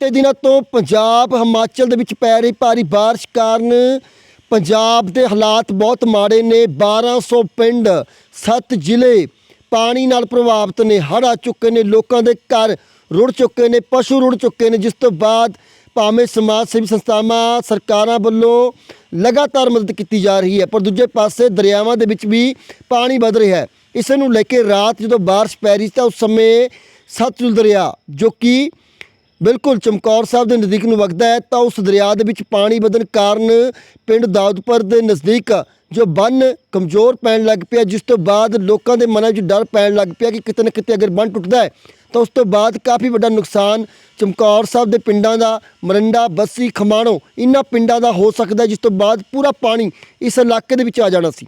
ਤੇ ਦਿਨਾਂ ਤੋਂ ਪੰਜਾਬ, ਹਿਮਾਚਲ ਦੇ ਵਿੱਚ ਪੈ ਰਹੀ ਭਾਰੀ ਬਾਰਿਸ਼ ਕਾਰਨ ਪੰਜਾਬ ਦੇ ਹਾਲਾਤ ਬਹੁਤ ਮਾੜੇ ਨੇ। 1200 ਪਿੰਡ 7 ਜ਼ਿਲ੍ਹੇ ਪਾਣੀ ਨਾਲ ਪ੍ਰਭਾਵਿਤ ਨੇ। ਹੜ੍ਹ ਆ ਚੁੱਕੇ ਨੇ, ਲੋਕਾਂ ਦੇ ਘਰ ਰੁੜ ਚੁੱਕੇ ਨੇ, ਪਸ਼ੂ ਰੁੜ ਚੁੱਕੇ ਨੇ। ਜਿਸ ਤੋਂ ਬਾਅਦ ਭਾਵੇਂ ਸਮਾਜ ਸੇਵੀ ਸੰਸਥਾਵਾਂ, ਸਰਕਾਰਾਂ ਵੱਲੋਂ ਲਗਾਤਾਰ ਮਦਦ ਕੀਤੀ ਜਾ ਰਹੀ ਹੈ, ਪਰ ਦੂਜੇ ਪਾਸੇ ਦਰਿਆਵਾਂ ਦੇ ਵਿੱਚ ਵੀ ਪਾਣੀ ਵੱਧ ਰਿਹਾ ਹੈ। ਇਸ ਨੂੰ ਲੈ ਕੇ ਰਾਤ ਜਦੋਂ ਬਾਰਿਸ਼ ਪੈ ਰਹੀ ਤਾਂ ਉਸ ਸਮੇਂ ਸਤਲੁਜ ਦਰਿਆ, ਜੋ ਕਿ ਬਿਲਕੁਲ ਚਮਕੌਰ ਸਾਹਿਬ ਦੇ ਨਜ਼ਦੀਕ ਨੂੰ ਵਗਦਾ ਹੈ, ਤਾਂ ਉਸ ਦਰਿਆ ਦੇ ਵਿੱਚ ਪਾਣੀ ਵਧਣ ਕਾਰਨ ਪਿੰਡ ਦਾਊਦਪੁਰ ਦੇ ਨਜ਼ਦੀਕ ਜੋ ਬੰਨ ਕਮਜ਼ੋਰ ਪੈਣ ਲੱਗ ਪਿਆ, ਜਿਸ ਤੋਂ ਬਾਅਦ ਲੋਕਾਂ ਦੇ ਮਨਾਂ ਵਿੱਚ ਡਰ ਪੈਣ ਲੱਗ ਪਿਆ ਕਿ ਕਿਤੇ ਨਾ ਕਿਤੇ ਅਗਰ ਬੰਨ ਟੁੱਟਦਾ ਹੈ, ਤਾਂ ਉਸ ਤੋਂ ਬਾਅਦ ਕਾਫੀ ਵੱਡਾ ਨੁਕਸਾਨ ਚਮਕੌਰ ਸਾਹਿਬ ਦੇ ਪਿੰਡਾਂ ਦਾ ਮਰੰਡਾ, ਬੱਸੀ, ਖਮਾਣੋ ਇਹਨਾਂ ਪਿੰਡਾਂ ਦਾ ਹੋ ਸਕਦਾ ਜਿਸ ਤੋਂ ਬਾਅਦ ਪੂਰਾ ਪਾਣੀ ਇਸ ਇਲਾਕੇ ਦੇ ਵਿੱਚ ਆ ਜਾਣਾ ਸੀ।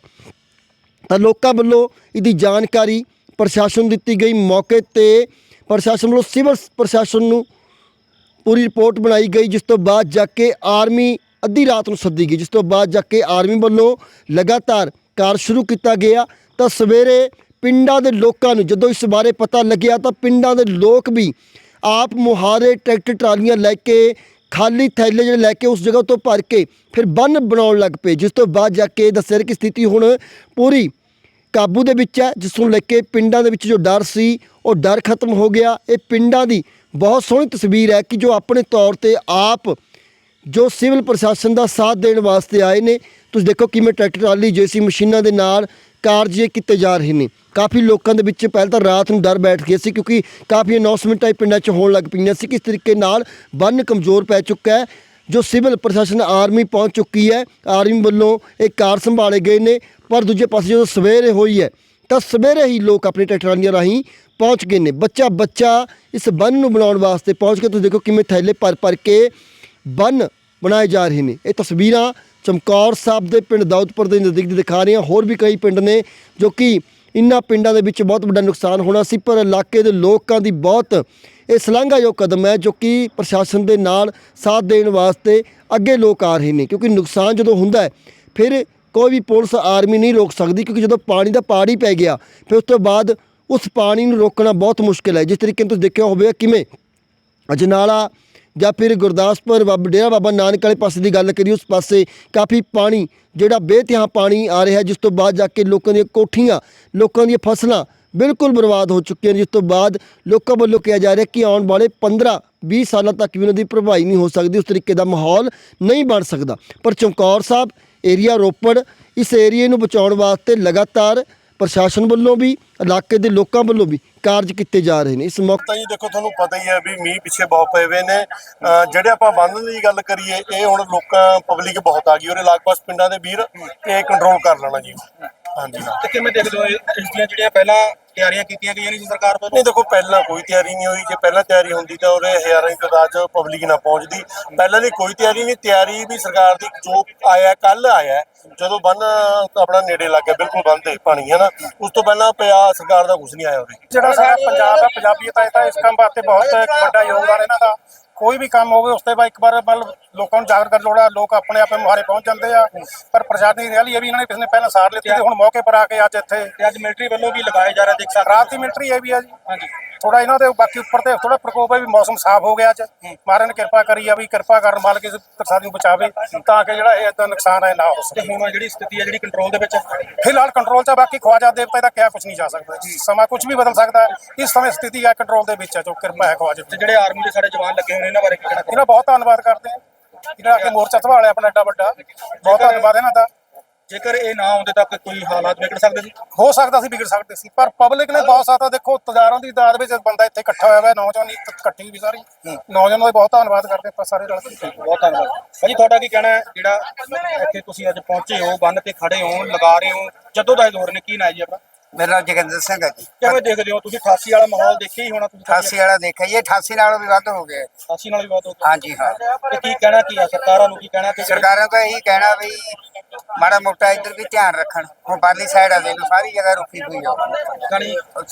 ਤਾਂ ਲੋਕਾਂ ਵੱਲੋਂ ਇਹਦੀ ਜਾਣਕਾਰੀ ਪ੍ਰਸ਼ਾਸਨ ਦਿੱਤੀ ਗਈ। ਮੌਕੇ ਤੇ ਪ੍ਰਸ਼ਾਸਨ ਵੱਲੋਂ ਸਿਵਲ ਪ੍ਰਸ਼ਾਸਨ ਨੂੰ ਪੂਰੀ ਰਿਪੋਰਟ ਬਣਾਈ ਗਈ, ਜਿਸ ਤੋਂ ਬਾਅਦ ਜਾ ਕੇ ਆਰਮੀ ਅੱਧੀ ਰਾਤ ਨੂੰ ਸੱਦੀ ਗਈ, ਜਿਸ ਤੋਂ ਬਾਅਦ ਜਾ ਕੇ ਆਰਮੀ ਵੱਲੋਂ ਲਗਾਤਾਰ ਕਾਰ ਸ਼ੁਰੂ ਕੀਤਾ ਗਿਆ। ਤਾਂ ਸਵੇਰੇ ਪਿੰਡਾਂ ਦੇ ਲੋਕਾਂ ਨੂੰ ਜਦੋਂ ਇਸ ਬਾਰੇ ਪਤਾ ਲੱਗਿਆ, ਤਾਂ ਪਿੰਡਾਂ ਦੇ ਲੋਕ ਵੀ ਆਪ ਮੁਹਾਰੇ ਟਰੈਕਟਰ ਟਰਾਲੀਆਂ ਲੈ ਕੇ, ਖਾਲੀ ਥੈਲੇ ਜਿਹੜੇ ਲੈ ਕੇ ਉਸ ਜਗ੍ਹਾ ਤੋਂ ਭਰ ਕੇ ਫਿਰ ਬੰਨ ਬਣਾਉਣ ਲੱਗ ਪਏ, ਜਿਸ ਤੋਂ ਬਾਅਦ ਜਾ ਕੇ ਦੱਸਿਆ ਕਿ ਸਥਿਤੀ ਹੁਣ ਪੂਰੀ ਕਾਬੂ ਦੇ ਵਿੱਚ ਹੈ, ਜਿਸ ਨੂੰ ਲੈ ਕੇ ਪਿੰਡਾਂ ਦੇ ਵਿੱਚ ਜੋ ਡਰ ਸੀ, ਉਹ ਡਰ ਖਤਮ ਹੋ ਗਿਆ। ਇਹ ਪਿੰਡਾਂ ਦੀ ਬਹੁਤ ਸੋਹਣੀ ਤਸਵੀਰ ਹੈ ਕਿ ਜੋ ਆਪਣੇ ਤੌਰ ਤੇ ਆਪ ਜੋ ਸਿਵਲ ਪ੍ਰਸ਼ਾਸਨ ਦਾ ਸਾਥ ਦੇਣ ਵਾਸਤੇ ਆਏ ਨੇ, ਤੁਸੀਂ ਦੇਖੋ ਕਿਵੇਂ ਟਰੈਕਟਰ ਟਰਾਲੀ, ਜੇਸੀ ਮਸ਼ੀਨਾਂ ਦੇ ਨਾਲ ਕਾਰਜ ਕੀਤੇ ਜਾ ਰਹੇ ਨੇ। ਕਾਫੀ ਲੋਕਾਂ ਦੇ ਵਿੱਚ ਪਹਿਲਾਂ ਤਾਂ ਰਾਤ ਨੂੰ ਡਰ ਬੈਠ ਗਿਆ ਸੀ ਕਿਉਂਕਿ ਕਾਫੀ ਅਨਾਉਂਸਮੈਂਟਾਂ ਪਿੰਡਾਂ 'ਚ ਹੋਣ ਲੱਗ ਪਈਆਂ ਸੀ ਕਿਸ ਤਰੀਕੇ ਨਾਲ ਬੰਨ ਕਮਜ਼ੋਰ ਪੈ ਚੁੱਕਾ ਹੈ, ਜੋ ਸਿਵਲ ਪ੍ਰਸ਼ਾਸਨ ਆਰਮੀ ਪਹੁੰਚ ਚੁੱਕੀ ਹੈ। ਆਰਮੀ ਵੱਲੋਂ ਇਹ ਕਾਰ ਸੰਭਾਲੇ ਗਏ ਨੇ, ਪਰ ਦੂਜੇ ਪਾਸੇ ਜਦੋਂ ਸਵੇਰੇ ਹੋਈ ਹੈ ਤਾਂ ਸਵੇਰੇ ਹੀ ਲੋਕ ਆਪਣੇ ਟਰੈਕਟਰਾਂ ਰਾਹੀਂ ਪਹੁੰਚ ਗਏ ਨੇ। ਬੱਚਾ ਬੱਚਾ, ਇਸ ਬੰਨ ਨੂੰ ਬਣਾਉਣ ਵਾਸਤੇ ਪਹੁੰਚ ਕੇ ਤੁਸੀਂ ਦੇਖੋ ਕਿਵੇਂ ਥੈਲੇ ਭਰ ਭਰ ਕੇ ਬੰਨ ਬਣਾਏ ਜਾ ਰਹੇ ਨੇ। ਇਹ ਤਸਵੀਰਾਂ ਚਮਕੌਰ ਸਾਹਿਬ ਦੇ ਪਿੰਡ ਦੌਦਪੁਰ ਦੇ ਨਜ਼ਦੀਕ ਦਿਖਾ ਰਹੇ ਹਾਂ। ਹੋਰ ਵੀ ਕਈ ਪਿੰਡ ਨੇ ਜੋ ਕਿ ਇਨ੍ਹਾਂ ਪਿੰਡਾਂ ਦੇ ਵਿੱਚ ਬਹੁਤ ਵੱਡਾ ਨੁਕਸਾਨ ਹੋਣਾ ਸੀ, ਪਰ ਇਲਾਕੇ ਦੇ ਲੋਕਾਂ ਦੀ ਬਹੁਤ ਇਹ ਸ਼ਲਾਘਾਯੋਗ ਕਦਮ ਹੈ ਜੋ ਕਿ ਪ੍ਰਸ਼ਾਸਨ ਦੇ ਨਾਲ ਸਾਥ ਦੇਣ ਵਾਸਤੇ ਅੱਗੇ ਲੋਕ ਆ ਰਹੇ ਨੇ। ਕਿਉਂਕਿ ਨੁਕਸਾਨ ਜਦੋਂ ਹੁੰਦਾ ਹੈ, ਫਿਰ ਕੋਈ ਵੀ ਪੁਲਿਸ, ਆਰਮੀ ਨਹੀਂ ਰੋਕ ਸਕਦੀ ਕਿਉਂਕਿ ਜਦੋਂ ਪਾਣੀ ਦਾ ਪਾੜ ਹੀ ਪੈ ਗਿਆ, ਫਿਰ ਉਸ ਤੋਂ ਬਾਅਦ ਉਸ ਪਾਣੀ ਨੂੰ ਰੋਕਣਾ ਬਹੁਤ ਮੁਸ਼ਕਿਲ ਹੈ। ਜਿਸ ਤਰੀਕੇ ਨਾਲ ਤੁਸੀਂ ਦੇਖਿਆ ਹੋਵੇ ਕਿਵੇਂ ਅਜਨਾਲਾ ਜਾਂ ਫਿਰ ਗੁਰਦਾਸਪੁਰ ਬਾਬਾ ਡੇਰਾ ਬਾਬਾ ਨਾਨਕ ਵਾਲੇ ਪਾਸੇ ਦੀ ਗੱਲ ਕਰੀ ਉਸ ਪਾਸੇ ਕਾਫੀ ਪਾਣੀ, ਜਿਹੜਾ ਬੇਤਿਹਾ ਪਾਣੀ ਆ ਰਿਹਾ ਜਿਸ ਤੋਂ ਬਾਅਦ ਜਾ ਕੇ ਲੋਕਾਂ ਦੀਆਂ ਕੋਠੀਆਂ, ਲੋਕਾਂ ਦੀਆਂ ਫਸਲਾਂ ਬਿਲਕੁਲ ਬਰਬਾਦ ਹੋ ਚੁੱਕੀਆਂ ਨੇ। ਜਿਸ ਤੋਂ ਬਾਅਦ ਲੋਕਾਂ ਵੱਲੋਂ ਕਿਹਾ ਜਾ ਰਿਹਾ ਕਿ ਆਉਣ ਵਾਲੇ 15 20 ਸਾਲਾਂ ਤੱਕ ਵੀ ਉਹਨਾਂ ਦੀ ਭਰਪਾਈ ਨਹੀਂ ਹੋ ਸਕਦੀ, ਉਸ ਤਰੀਕੇ ਦਾ ਮਾਹੌਲ ਨਹੀਂ ਬਣ ਸਕਦਾ। ਪਰ ਚਮਕੌਰ ਸਾਹਿਬ ਏਰੀਆ ਰੋਪੜ ਇਸ ਏਰੀਏ ਨੂੰ ਬਚਾਉਣ ਵਾਸਤੇ ਲਗਾਤਾਰ ਪ੍ਰਸ਼ਾਸਨ ਵੱਲੋਂ ਵੀ ਇਲਾਕੇ ਦੇ ਲੋਕਾਂ ਵੱਲੋਂ ਵੀ ਕਾਰਜ ਕੀਤੇ ਜਾ ਰਹੇ ਨੇ। ਇਸ ਮੌਕੇ ਤਾਂ ਜੀ ਦੇਖੋ ਤੁਹਾਨੂੰ ਪਤਾ ਹੀ ਹੈ ਵੀ ਮੀਂਹ ਪਿੱਛੇ ਬਹੁਤ ਪਏ ਹੋਏ ਨੇ। ਜਿਹੜੇ ਆਪਾਂ ਬੰਦ ਦੀ ਗੱਲ ਕਰੀਏ ਇਹ ਹੁਣ ਲੋਕਾਂ ਪਬਲਿਕ ਬਹੁਤ ਆ ਗਈ ਉਹਦੇ ਲਾਗ-ਪਾਸ ਪਿੰਡਾਂ ਦੇ ਵੀਰ ਇਹ ਕੰਟਰੋਲ ਕਰ ਲੈਣਾ ਜੀ। ਹਾਂਜੀ। ਤੇ ਕਿਵੇਂ ਦੇਖਦੇ ਹੋ ਇਸ ਦੀਆਂ ਜਿਹੜੀਆਂ ਪਹਿਲਾਂ ਤਿਆਰੀਆਂ ਕੀਤੀਆਂ ਗਈਆਂ ਨਹੀਂ ਸਰਕਾਰ ਵੱਲੋਂ? ਨਹੀਂ ਦੇਖੋ ਪਹਿਲਾਂ ਕੋਈ ਤਿਆਰੀ ਨਹੀਂ ਹੋਈ। ਜੇ ਪਹਿਲਾਂ ਤਿਆਰੀ ਹੁੰਦੀ ਤਾਂ ਉਹਦੇ ਹਜ਼ਾਰਾਂ ਦੀ ਤਾਦਾਦ 'ਚ ਪਬਲਿਕ ਨਾ ਪਹੁੰਚਦੀ। ਪਹਿਲਾਂ ਦੀ ਕੋਈ ਤਿਆਰੀ ਨਹੀਂ। ਤਿਆਰੀ ਵੀ ਸਰਕਾਰ ਦੀ ਜੋ ਆਇਆ ਕੱਲ ਆਇਆ ਜਦੋਂ ਬੰਨ ਆਪਣਾ ਨੇੜੇ ਲੱਗ ਗਿਆ ਬਿਲਕੁਲ ਬੰਨ ਤੇ ਪਾਣੀ ਹੈ ਨਾ? ਉਸ ਤੋਂ ਪਹਿਲਾਂ ਪਿਆ ਸਰਕਾਰ ਦਾ ਕੁਝ ਨਹੀਂ ਆਇਆ ਉਰੇ। ਜਿਹੜਾ ਸਾਡਾ ਪੰਜਾਬ ਹੈ ਪੰਜਾਬੀਅਤ ਹੈ ਤਾਂ ਇਸ ਕੰਮ ਵਾਸਤੇ ਬਹੁਤ ਵੱਡਾ ਯੋਗਦਾਨ ਇਹਨਾਂ ਦਾ। ਕੋਈ ਵੀ ਕੰਮ ਹੋਵੇ ਉਸ ਤੇ ਬਾਅਦ ਇੱਕ ਵਾਰ ਮਤਲਬ ਲੋਕਾਂ ਨੂੰ ਜਾਗਰੂਕ ਕਰ ਲੋੜਾ ਲੋਕ ਆਪਣੇ ਆਪੇ ਮੁਹਾਰੇ ਪਹੁੰਚ ਜਾਂਦੇ ਆ। ਪਰ ਪ੍ਰਸ਼ਾਸਨ ਦੀ ਰੈਲੀ ਇਹ ਵੀ ਇਹਨਾਂ ਨੇ ਕਿਸੇ ਨੇ ਪਹਿਲਾਂ ਸਾਰ ਲਿੱਤੀ ਤੇ ਹੁਣ ਮੌਕੇ ਪਰ ਆ ਕੇ ਅੱਜ ਇੱਥੇ ਤੇ ਅੱਜ ਮਿਲਟਰੀ ਵੱਲੋਂ ਵੀ ਲਗਾਏ ਜਾ ਰਹੇ ਦੇਖ ਸਕਦੇ ਰਾਤ ਦੀ ਮਿਲਟਰੀ ਇਹ ਵੀ ਆ ਜੀ। ਹਾਂਜੀ। ਥੋੜਾ ਇਹਨਾਂ ਦੇ ਬਾਕੀ ਉੱਪਰ ਤੇ ਥੋੜਾ ਪ੍ਰਕੋਪ ਹੈ ਵੀ ਮੌਸਮ ਸਾਫ਼ ਹੋ ਗਿਆ ਅੱਜ। ਮਹਾਰਾਜ ਨੇ ਕਿਰਪਾ ਕਰੀ ਆ ਵੀ ਕਿਰਪਾ ਕਰਨ ਮਾਲਕ ਇਸ ਤਰਸਾਦੀ ਨੂੰ ਬਚਾਵੇ ਤਾਂ ਕਿ ਜਿਹੜਾ ਇਹ ਏਦਾਂ ਨੁਕਸਾਨ ਹੈ ਨਾ ਹੋ ਸਕੇ। ਹੁਣ ਜਿਹੜੀ ਸਥਿਤੀ ਹੈ ਜਿਹੜੀ ਕੰਟਰੋਲ ਦੇ ਵਿੱਚ ਹੈ। ਫਿਲਹਾਲ ਕੰਟਰੋਲ 'ਚ ਬਾਕੀ ਖਵਾਜਾ ਦੇਵਤਾ ਦਾ ਕਿਹਾ ਕੁਝ ਨਹੀਂ ਜਾ ਸਕਦਾ। ਸਮਾਂ ਕੁਝ ਵੀ ਬਦਲ ਸਕਦਾ। ਹੈ। ਇਸ ਸਮੇਂ ਸਥਿਤੀ ਆ ਕੰਟਰੋਲ ਦੇ ਵਿੱਚ ਹੈ ਜੋ ਕਿਰਪਾ ਹੈ ਖਵਾਜਾ ਤੇ ਜਿਹੜੇ ਆਰਮੀ ਦੇ ਸਾਡੇ ਜਵਾਨ ਲੱਗੇ ਹੋਏ ਨੇ ਇਹਨਾਂ ਬਾਰੇ ਕੀ ਕਹਿਣਾ ਇਹਨਾਂ ਬਹੁਤ ਧੰਨਵਾਦ ਕਰਦੇ ਹਾਂ। ਇਹਨਾਂ ਆ ਕੇ ਮੋਰਚਾ ਸੰਭਾਲਿਆ ਆਪਣਾ ਏਡਾ ਵੱਡਾ। ਬਹੁਤ ਧੰਨਵਾਦ ਇਹਨਾਂ ਦਾ। ਜੇਕਰ ਇਹ ਨਾ ਆਉਂਦੇ ਤਾਂ ਕੋਈ ਹਾਲਾਤ ਵਿਗੜ ਸਕਦੇ ਸੀ? ਹੋ ਸਕਦਾ ਸੀ ਵਿਗੜ ਸਕਦੇ ਸੀ ਪਰ ਪਬਲਿਕ ਨੇ ਬਹੁਤ ਸਾਰਾ ਦੇਖੋ ਤਜ਼ਾਰਾਂ ਦੀ ਦਾਦ ਵਿੱਚ ਬੰਦਾ ਇੱਥੇ ਇਕੱਠਾ ਹੋਇਆ ਹੋਇਆ ਨੌਜਵਾਨ ਇੱਕ ਇਕੱਠੀ ਵੀ ਸਾਰੀ। ਨੌਜਵਾਨਾਂ ਦਾ ਬਹੁਤ ਧੰਨਵਾਦ ਕਰਦੇ ਆਪਾਂ ਸਾਰੇ ਰਲ ਕੇ। ਬਹੁਤ ਧੰਨਵਾਦ। ਭਾਜੀ ਤੁਹਾਡਾ ਕੀ ਕਹਿਣਾ ਹੈ? ਜਿਹੜਾ ਇੱਥੇ ਤੁਸੀਂ ਅੱਜ ਪਹੁੰਚੇ ਹੋ ਬੰਨ ਤੇ ਖੜੇ ਹੋ ਲਗਾ ਰਹੇ ਹੋ ਜਦੋਂ ਦਾ ਇਹ ਦੌਰ ਨੇ ਕੀ ਨਾ ਜੀ ਆਪਣਾ? ਮੇਰਾ ਨਾਮ ਜਗਿੰਦਰ ਸਿੰਘ ਹੈ ਜੀ। ਕਿਵੇਂ ਦੇਖਦੇ ਹੋ? ਤੁਸੀਂ 88 ਵਾਲਾ ਮਾਹੌਲ ਦੇਖਿਆ ਹੀ ਹੋਣਾ ਤੁਸੀਂ 88 ਵਾਲਾ ਦੇਖਿਆ ਜੀ ਇਹ 88 ਨਾਲੋਂ ਵੀ ਵੱਧ ਹੋ ਗਿਆ। 88 ਨਾਲ ਵੀ ਬਹੁਤ ਹੋ ਗਿਆ। ਹਾਂਜੀ ਹਾਂ। ਤੇ ਕੀ ਕਹਿਣਾ ਕੀ ਆ ਸਰਕਾਰਾਂ ਨੂੰ ਕੀ ਕਹਿਣਾ ਕਿ ਜਿਹੜੇ- ਸਰਕਾਰਾਂ ਦਾ ਇਹੀ ਕਹਿਣਾ ਵੀ ਮਾੜਾ ਮੋਟਾ ਇੱਧਰ ਵੀ ਧਿਆਨ ਰੱਖਣ। ਹੁਣ ਬਾਲੀ ਸਾਈਡ ਆ ਦੇ ਲਓ ਸਾਰੀ ਜਗ੍ਹਾ ਰੁਕੀ ਹੋਈ ਆ।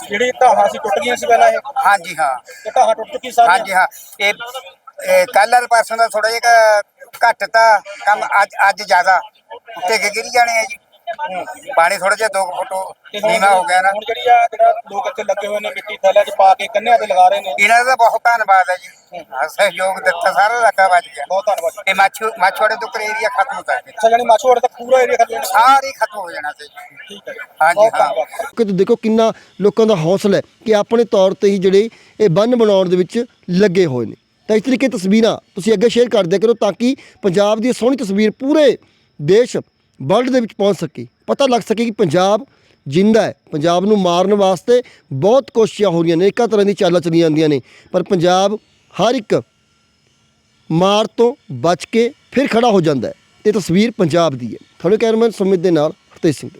ਜਿਹੜੀ ਢਾਹਾਂ ਸੀ ਟੁੱਟ ਗਈਆਂ ਸੀ ਪਹਿਲਾਂ ਇਹ? ਹਾਂਜੀ ਹਾਂ। ਤੇ ਢਾਹਾਂ ਟੁੱਟ ਚੁੱਕੀ ਸਾਰੀਆਂ? ਹਾਂਜੀ ਹਾਂ। ਇਹ ਕੱਲ੍ਹ ਵਾਲੇ ਪਾਸੋਂ ਦਾ ਥੋੜਾ ਜਿਹਾ ਘੱਟ ਤਾਂ ਕੰਮ ਅੱਜ ਅੱਜ ਜ਼ਿਆਦਾ। ਉੱਤੇ ਗਿਰ ਜਾਣੇ ਆ ਜੀ। ਪਾਣੀ ਥੋੜਾ ਜਿਹਾ 2 ਫੁੱਟ ਨੀਵਾ ਹੋ ਗਿਆ ਨਾ। ਹੁਣ ਜਿਹੜੀ ਆ ਜਿਹੜਾ ਲੋਕ ਇੱਥੇ ਲੱਗੇ ਹੋਏ ਨੇ ਮਿੱਟੀ ਥੈਲਿਆਂ 'ਚ ਪਾ ਕੇ ਕੰਨਿਆਂ ਤੇ ਲਗਾ ਰਹੇ ਨੇ। ਇਹਨਾਂ ਦਾ ਬਹੁਤ ਧੰਨਵਾਦ ਹੈ ਜੀ। ਸਹਿਯੋਗ ਦਿੱਤਾ ਸਾਰਾ ਇਲਾਕਾ ਵੱਜ ਗਿਆ। ਬਹੁਤ ਧੰਨਵਾਦ ਤੇ ਮਾਛੂ ਮਾਛੋੜੇ ਤੋਂ ਏਰੀਆ ਖਤਮ ਕਰ ਦਿੱਤਾ। ਅੱਛਾ ਜਾਨੀ ਮਾਛੋੜ ਤੱਕ ਪੂਰਾ ਏਰੀਆ ਖਤਮ ਹੋਣਾ ਸਾਰੀ ਖਤਮ ਹੋ ਜਾਣਾ ਸੀ ਠੀਕ ਹੈ ਜੀ। ਹਾਂਜੀ ਬਹੁਤ ਹਾਂ। ਧੰਨਵਾਦ। ਕਿ ਤੁਸੀਂ ਦੇਖੋ ਕਿੰਨਾ ਲੋਕਾਂ ਦਾ ਹੌਸਲਾ ਹੈ ਕਿ ਆਪਣੇ ਤੌਰ ਤੇ ਹੀ ਜਿਹੜੇ ਇਹ ਬੰਨ ਬਣਾਉਣ ਦੇ ਵਿੱਚ ਲੱਗੇ ਹੋਏ ਨੇ। ਤਾਂ ਇਸ ਤਰੀਕੇ ਤਸਵੀਰਾਂ ਤੁਸੀਂ ਅੱਗੇ ਸ਼ੇਅਰ ਕਰ ਦਿਆ ਕਰੋ ਤਾਂ ਕਿ ਪੰਜਾਬ ਦੀ ਇਹ ਸੋਹਣੀ ਤਸਵੀਰ ਪੂਰੇ ਦੇਸ਼ ਵਰਲਡ ਦੇ ਵਿੱਚ ਪਹੁੰਚ ਸਕੇ। ਪਤਾ ਲੱਗ ਸਕੇ ਕਿ ਪੰਜਾਬ ਜਿੰਦਾ ਹੈ। ਪੰਜਾਬ ਨੂੰ ਮਾਰਨ ਵਾਸਤੇ ਬਹੁਤ ਕੋਸ਼ਿਸ਼ਾਂ ਹੋ ਰਹੀਆਂ ਨੇ। ਇੱਕਾ ਤਰ੍ਹਾਂ ਦੀ ਚਾਲਾਂ ਚੱਲੀਆਂ ਜਾਂਦੀਆਂ ਨੇ। ਪਰ ਪੰਜਾਬ ਹਰ ਇੱਕ ਮਾਰ ਤੋਂ ਬਚ ਕੇ ਫਿਰ ਖੜਾ ਹੋ ਜਾਂਦਾ ਹੈ। ਤੇ ਤਸਵੀਰ ਪੰਜਾਬ ਦੀ ਹੈ। ਤੁਹਾਡੇ ਕੈਮਰਾਮੈਨ ਸੁਮਿਤ ਦੇ ਨਾਲ ਹਰਤੇਜ ਸਿੰਘ।